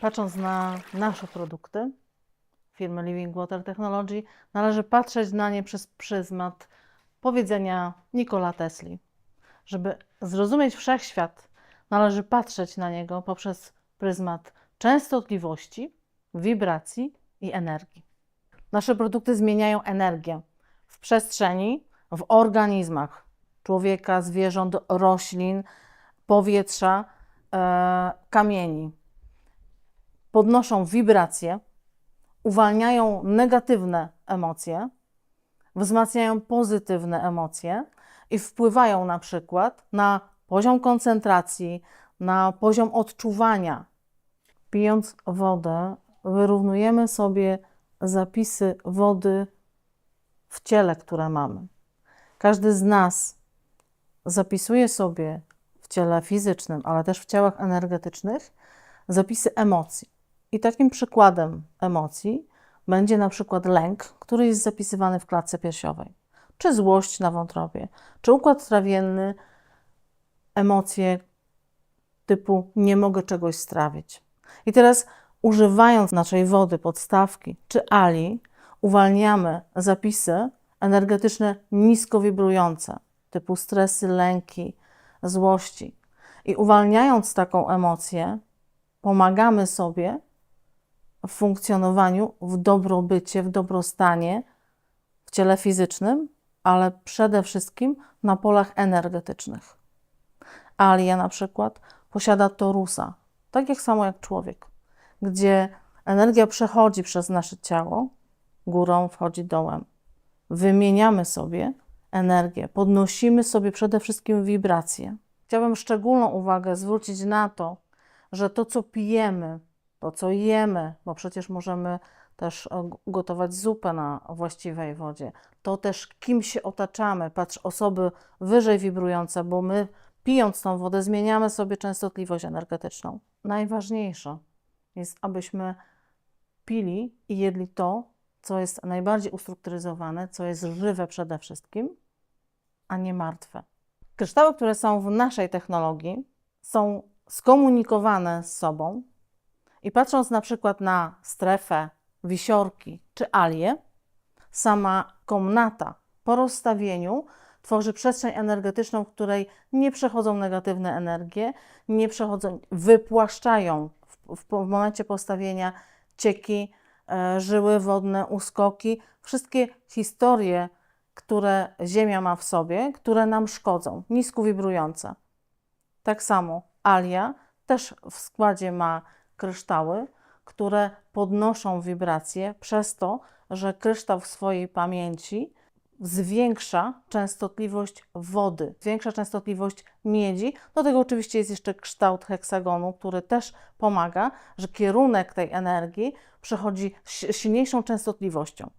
Patrząc na nasze produkty firmy Living Water Technology, należy patrzeć na nie przez pryzmat powiedzenia Nikola Tesli. Żeby zrozumieć wszechświat, należy patrzeć na niego poprzez pryzmat częstotliwości, wibracji i energii. Nasze produkty zmieniają energię w przestrzeni, w organizmach człowieka, zwierząt, roślin, powietrza, e, kamieni. Podnoszą wibracje, uwalniają negatywne emocje, wzmacniają pozytywne emocje i wpływają na przykład na poziom koncentracji, na poziom odczuwania. Pijąc wodę, wyrównujemy sobie zapisy wody w ciele, które mamy. Każdy z nas zapisuje sobie w ciele fizycznym, ale też w ciałach energetycznych zapisy emocji. I takim przykładem emocji będzie na przykład lęk, który jest zapisywany w klatce piersiowej, czy złość na wątrobie, czy układ trawienny, emocje typu nie mogę czegoś strawić. I teraz używając naszej wody, podstawki czy ali, uwalniamy zapisy energetyczne nisko wibrujące, typu stresy, lęki, złości. I uwalniając taką emocję, pomagamy sobie w funkcjonowaniu, w dobrobycie, w dobrostanie w ciele fizycznym, ale przede wszystkim na polach energetycznych. Alia na przykład posiada torusa, tak jak samo jak człowiek, gdzie energia przechodzi przez nasze ciało, górą wchodzi dołem. Wymieniamy sobie energię, podnosimy sobie przede wszystkim wibracje. Chciałabym szczególną uwagę zwrócić na to, że to, co pijemy, to, co jemy, bo przecież możemy też e, gotować zupę na właściwej wodzie, to też kim się otaczamy. Patrz, osoby wyżej wibrujące, bo my pijąc tą wodę zmieniamy sobie częstotliwość energetyczną. Najważniejsze jest, abyśmy pili i jedli to, co jest najbardziej ustrukturyzowane, co jest żywe przede wszystkim, a nie martwe. Kryształy, które są w naszej technologii, są skomunikowane z sobą i patrząc na przykład na strefę, wisiorki czy alie, sama komnata po rozstawieniu tworzy przestrzeń energetyczną, w której nie przechodzą negatywne energie, nie przechodzą, wypłaszczają w, w, w momencie postawienia cieki, e, żyły wodne, uskoki, wszystkie historie, które Ziemia ma w sobie, które nam szkodzą, nisko wibrujące. Tak samo alia też w składzie ma kryształy, które podnoszą wibracje przez to, że kryształ w swojej pamięci zwiększa częstotliwość wody, zwiększa częstotliwość miedzi. Do tego oczywiście jest jeszcze kształt heksagonu, który też pomaga, że kierunek tej energii przechodzi silniejszą częstotliwością.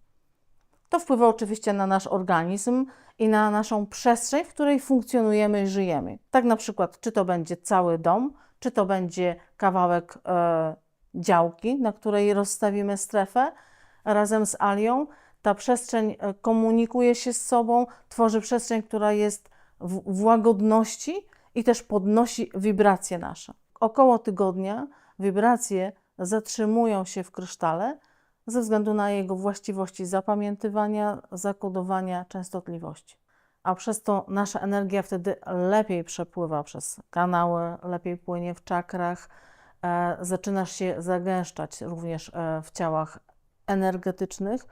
To wpływa oczywiście na nasz organizm i na naszą przestrzeń, w której funkcjonujemy i żyjemy. Tak na przykład, czy to będzie cały dom, czy to będzie kawałek e, działki, na której rozstawimy strefę razem z alią. Ta przestrzeń e, komunikuje się z sobą, tworzy przestrzeń, która jest w, łagodności i też podnosi wibracje nasze. Około tygodnia wibracje zatrzymują się w krysztale ze względu na jego właściwości zapamiętywania, zakodowania częstotliwości. A przez to nasza energia wtedy lepiej przepływa przez kanały, lepiej płynie w czakrach, e, zaczynasz się zagęszczać również e, w ciałach energetycznych,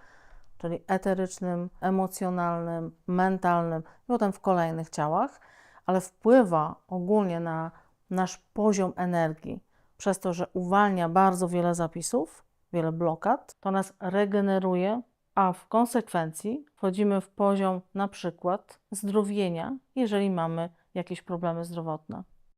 czyli eterycznym, emocjonalnym, mentalnym i potem w kolejnych ciałach, ale wpływa ogólnie na nasz poziom energii. Przez to, że uwalnia bardzo wiele zapisów, wiele blokad, to nas regeneruje, a w konsekwencji wchodzimy w poziom na przykład zdrowienia, jeżeli mamy jakieś problemy zdrowotne.